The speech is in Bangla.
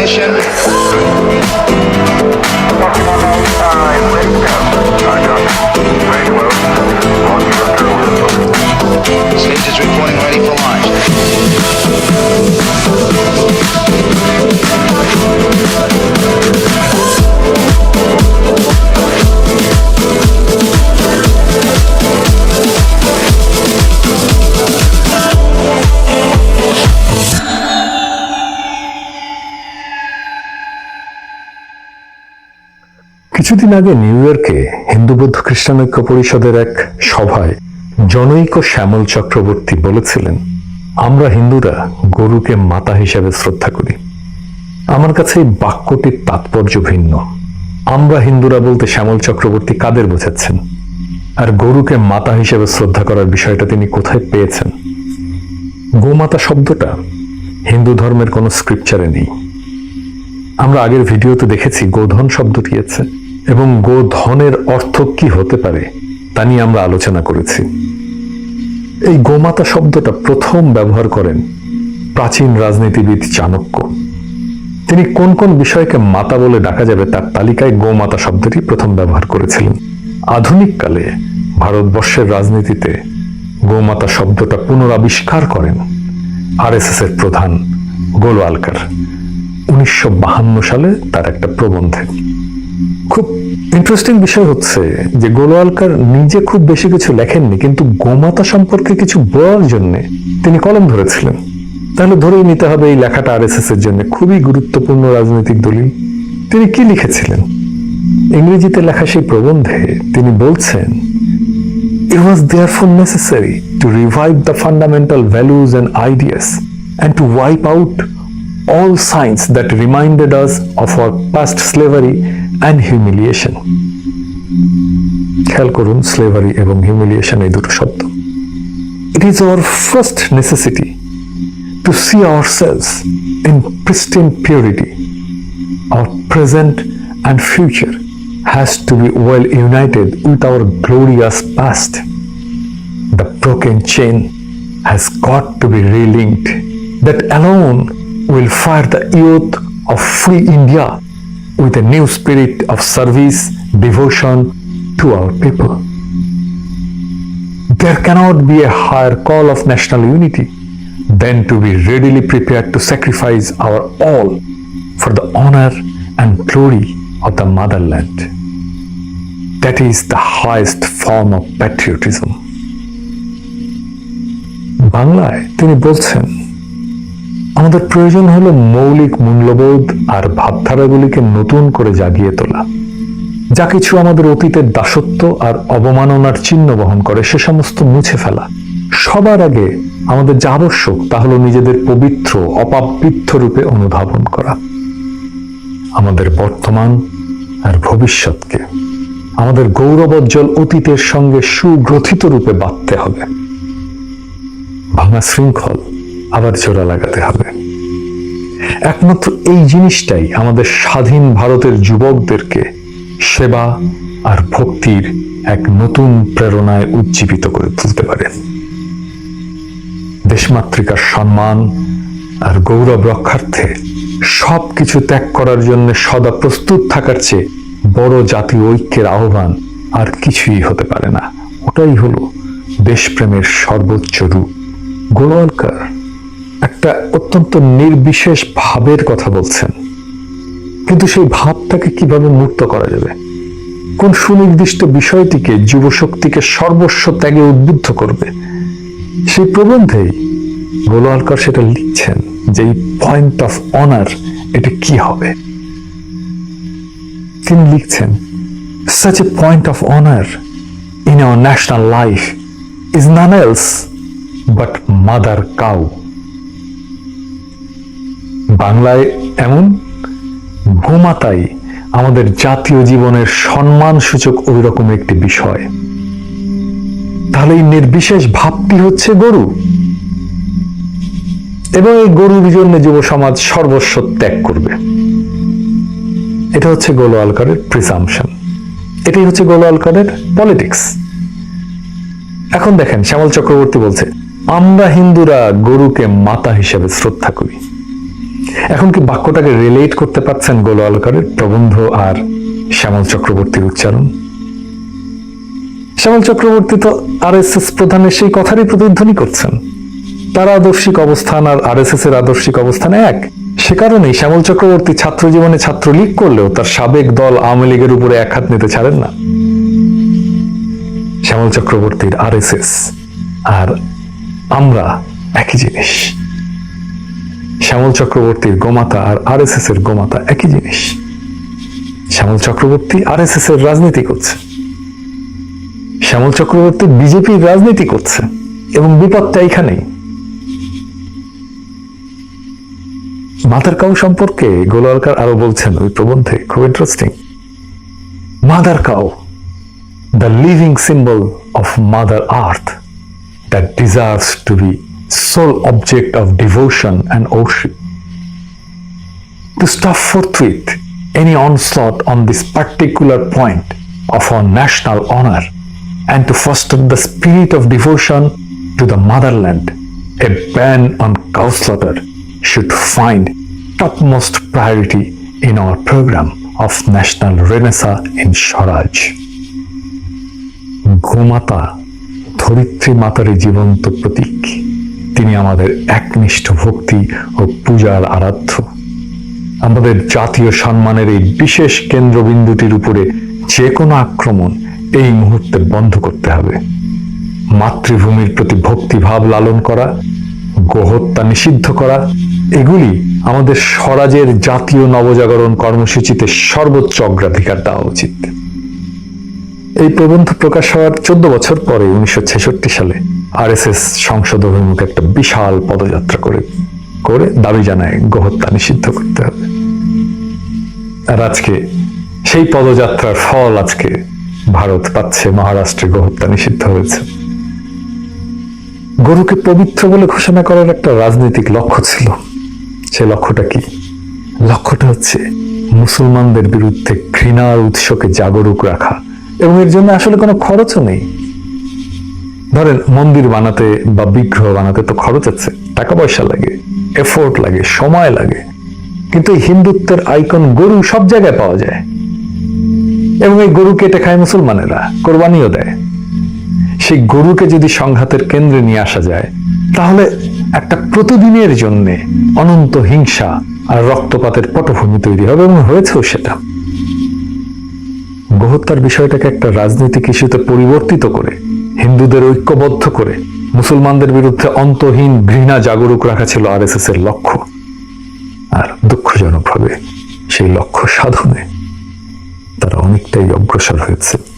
mission. কিছুদিন আগে নিউ ইয়র্কে হিন্দু বৌদ্ধ খ্রিস্টান ঐক্য পরিষদের এক সভায় জনৈক শ্যামল চক্রবর্তী বলেছিলেন, আমরা হিন্দুরা গরুকে মাতা হিসেবে শ্রদ্ধা করি। আমার কাছে এই বাক্যটির তাৎপর্য ভিন্ন। আমরা হিন্দুরা বলতে শ্যামল চক্রবর্তী কাদের বোঝাচ্ছেন? আর গরুকে মাতা হিসেবে শ্রদ্ধা করার বিষয়টা তিনি কোথায় পেয়েছেন? গোমাতা শব্দটা হিন্দু ধর্মের কোনো স্ক্রিপচারে নেই। আমরা আগের ভিডিওতে দেখেছি, গোধন শব্দটি আছে। এবং গোধনের অর্থ কি হতে পারে, তা নিয়ে আমরা আলোচনা করেছি। এই গোমাতা শব্দটা প্রথম ব্যবহার করেন প্রাচীন রাজনীতিবিদ চাণক্য। তিনি কোন কোন বিষয়কে মাতা বলে ডাকা যাবে তার তালিকায় গোমাতা শব্দটি প্রথম ব্যবহার করেছিলেন। আধুনিক কালে ভারতবর্ষের রাজনীতিতে গোমাতা শব্দটা পুনরাবিষ্কার করেন আরএসএস এর প্রধান গোলওয়ালকার। উনিশশো সালে তার একটা প্রবন্ধে। খুব ইন্টারেস্টিং বিষয় হচ্ছে যে গোলওয়ালকার নিজে খুব বেশি কিছু লেখেননি, কিন্তু গোমাতা সম্পর্কে কিছু বলার জন্য তিনি কলম ধরেছিলেন। তাহলে ধরেই নিতে হবে এই লেখাটা আরএসএস এর জন্য। খুবই গুরুত্বপূর্ণ রাজনৈতিক দলিল। তিনি কি লিখেছিলেন? ইংরেজিতে লেখা সেই প্রবন্ধে তিনি বলছেন, It was therefore necessary to revive the fundamental values and ideas and to wipe out all signs that reminded us of our past slavery and humiliation. খেয়াল করুন স্লেভারি এবং হিউমিলিয়েশন এই দুটো শব্দ it is our first necessity to see our selves in pristine purity our present and future has to be well united with our glorious past. The broken chain has got to be relinked. That alone will fire the youth of free India with a new spirit of service, devotion to our people. There cannot be a higher call of national unity than to be readily prepared to sacrifice our all for the honor and glory of the motherland. That is the highest form of patriotism. বাংলায় তিনি বলছেন আমাদের প্রয়োজন হলো মৌলিক মূল্যবোধ আর ভাবধারাগুলিকে নতুন করে জাগিয়ে তোলা। যা কিছু আমাদের অতীতের দাসত্ব আর অবমাননার চিহ্ন বহন করে, সে সমস্ত মুছে ফেলা। সবার আগে আমাদের যা আবশ্যক, তা হলো নিজেদের পবিত্র অপাবৃদ্ধ রূপে অনুধাবন করা। আমাদের বর্তমান আর ভবিষ্যৎকে। আমাদের গৌরবোজ্জ্বল অতীতের সঙ্গে সুগ্রথিত রূপে বাঁধতে হবে। ভাঙা শৃঙ্খল আবার জোড়া লাগাতে হবে। একমাত্র এই জিনিসটাই আমাদের স্বাধীন ভারতের যুবকদেরকে সেবা আর ভক্তির এক নতুন প্রেরণায় উজ্জীবিত করে তুলতে পারে। দেশমাতৃকার সম্মান আর গৌরব রক্ষার্থে সব কিছু ত্যাগ করার জন্য সদা প্রস্তুত থাকার চেয়ে বড় জাতীয় ঐক্যের আহ্বান আর কিছুই হতে পারে না। ওটাই হলো দেশপ্রেমের সর্বোচ্চ রূপ। গোলওয়ালকার একটা অত্যন্ত নির্বিশেষ ভাবের কথা বলছেন। কিন্তু সেই ভাবটাকে কীভাবে মুক্ত করা যাবে? কোন সুনির্দিষ্ট বিষয়টিকে যুবশক্তিকে সর্বস্ব ত্যাগে উদ্বুদ্ধ করবে? সেই প্রবন্ধেই গোলওয়ালকর সেটা লিখছেন যে এই পয়েন্ট অফ অনার এটা কি হবে? তিনি লিখছেন, such a point of honor in our national life is none else but mother cow. বাংলায় এমন গোমাতাই আমাদের জাতীয় জীবনের সম্মান সূচক ওই রকম একটি বিষয়। তাহলে এই নির্বিশেষ ভাবটি হচ্ছে গরু। এবং এই গরুর জন্য যুব সমাজ সর্বস্ব ত্যাগ করবে। এটা হচ্ছে গোলো আলকারের প্রিসামশন এটাই হচ্ছে গোলো আলকারের পলিটিক্স এখন দেখেন, শ্যামল চক্রবর্তী বলছে, আমরা হিন্দুরা গরুকে মাতা হিসেবে শ্রদ্ধা করি। এখন কি বাক্যটাকে রিলেট করতে পারছেন গোলওয়ালকারের প্রবন্ধ আর শ্যামল চক্রবর্তীর উচ্চারণ? শ্যামল চক্রবর্তী তো আর এস এস প্রধানের সেই কথারই প্রতিধ্বনি করছেন। তার আদর্শিক অবস্থান আর আর এস এস এর আদর্শিক অবস্থান এক। সে কারণেই শ্যামল চক্রবর্তী ছাত্র জীবনে ছাত্রলীগ করলেও তার সাবেক দল আওয়ামী লীগের উপরে এক হাত নিতে ছাড়েন না। শ্যামল চক্রবর্তীর আর এস এস আর আমরা একই জিনিস। শ্যামল চক্রবর্তীর গোমাতা আর আর এর গোমাতা একই জিনিস। শ্যামল চক্রবর্তী আর এর রাজনীতি করছে। শ্যামল চক্রবর্তী বিজেপির রাজনীতি করছে এবং বিপদটা এখানেই মাদার কাউ সম্পর্কে গোলালকার আরও বলছেন ওই প্রবন্ধে, খুব interesting mother cow the living symbol of mother earth that deserves to be sole object of devotion and worship. To stop forthwith any onslaught on this particular point of our national honor and to foster the spirit of devotion to the motherland, a ban on cow slaughter should find topmost priority in our program of national renaissance in Swaraj. গোমাতা ধরিত্রী মাতারই জীবন্ত প্রতীক তিনি আমাদের একনিষ্ঠ ভক্তি ও পূজার আরাধ্য। আমাদের জাতীয় সম্মানের এই বিশেষ কেন্দ্রবিন্দুটির উপরে যে কোনো আক্রমণ এই মুহূর্তে বন্ধ করতে হবে। মাতৃভূমির প্রতি ভক্তিভাব লালন করা, গোহত্যা নিষিদ্ধ করা, এগুলি আমাদের স্বরাজের জাতীয় নবজাগরণ কর্মসূচিতে সর্বোচ্চ অগ্রাধিকার দেওয়া উচিত। এই প্রবন্ধ প্রকাশ হওয়ার চোদ্দ বছর পরে উনিশশো ছেষট্টি সালে আরএসএস সংসদ অভিমুখে একটা বিশাল পদযাত্রা করে করে দাবি জানায় গোহত্যা নিষিদ্ধ করতে হবে। আর আজকে সেই পদযাত্রার ফল আজকে ভারত পাচ্ছে, মহারাষ্ট্রে গোহত্যা নিষিদ্ধ হয়েছে। গরুকে পবিত্র বলে ঘোষণা করার একটা রাজনৈতিক লক্ষ্য ছিল। সে লক্ষ্যটা কি? লক্ষ্যটা হচ্ছে মুসলমানদের বিরুদ্ধে ঘৃণার উৎসকে জাগরুক রাখা। এবং এর জন্য আসলে কোনো খরচও নেই। ধরেন মন্দির বানাতে বা বিগ্রহ বানাতে তো খরচ আছে টাকা পয়সা লাগে এফোর্ট লাগে, সময় লাগে। কিন্তু এই হিন্দুত্বের আইকন গরু সব জায়গায় পাওয়া যায়। এবং এই গরু কেটে খায় মুসলমানেরা, কোরবানিও দেয়। সেই গরুকে যদি সংঘাতের কেন্দ্রে নিয়ে আসা যায়, তাহলে একটা প্রতিদিনের জন্য অনন্ত হিংসা আর রক্তপাতের পটভূমি তৈরি হবে এবং হয়েছেও সেটা। গোহত্যার বিষয়টাকে একটা রাজনৈতিক ইস্যুতে পরিবর্তিত করে হিন্দুদের ঐক্যবদ্ধ করে মুসলমানদের বিরুদ্ধে অন্তহীন ঘৃণা জাগরুক রাখা ছিল আর এর লক্ষ্য। আর দুঃখজনকভাবে সেই লক্ষ্য সাধনে তারা অনেকটাই অগ্রসর হয়েছে।